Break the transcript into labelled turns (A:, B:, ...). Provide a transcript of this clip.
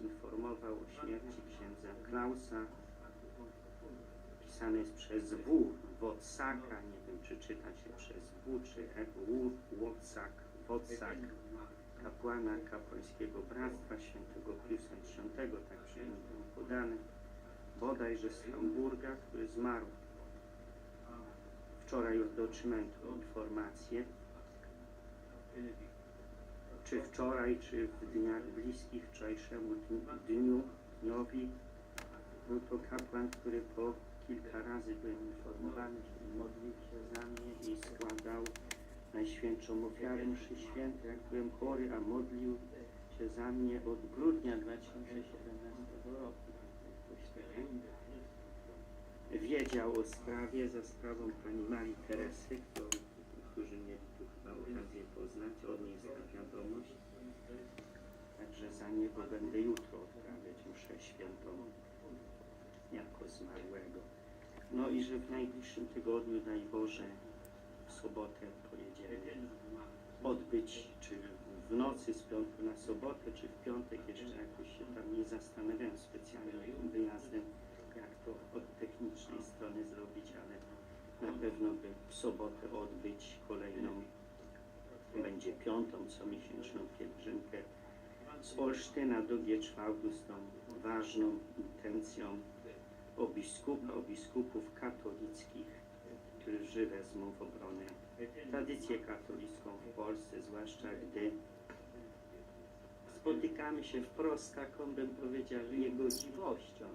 A: informował o śmierci księdza Klausa. Pisane jest przez W, Wodsaka, nie wiem czy czyta się przez W, czy E, U, Wodsak, Wodsak, kapłana kapłańskiego bractwa świętego Piusa X, tak przynajmniej było podane, bodajże z Hamburga, który zmarł. Wczoraj otrzymałem informację, czy wczoraj, czy w dniach bliskich wczorajszemu dni- dniu, dniowi, był to kapłan, który po kilka razy byłem informowany, że modlił się za mnie i składał Najświętszą ofiarę mszy świętej, jak byłem chory, a modlił się za mnie od grudnia 2017 roku. Wiedział o sprawie za sprawą pani Marii Teresy, którą, No i że w najbliższym tygodniu, daj Boże, w sobotę pojedziemy odbyć, czy w nocy z piątku na sobotę, czy w piątek, jeszcze jakoś się tam nie zastanawiałem specjalnie tym wyjazdem, jak to od technicznej strony zrobić, ale na pewno by w sobotę odbyć kolejną, będzie piątą comiesięczną pielgrzymkę z Olsztyna do Gieczwałdu z tą ważną intencją o biskupa, o biskupów katolickich, którzy wezmą w obronę tradycję katolicką w Polsce, zwłaszcza gdy spotykamy się wprost z taką, bym powiedział, niegodziwością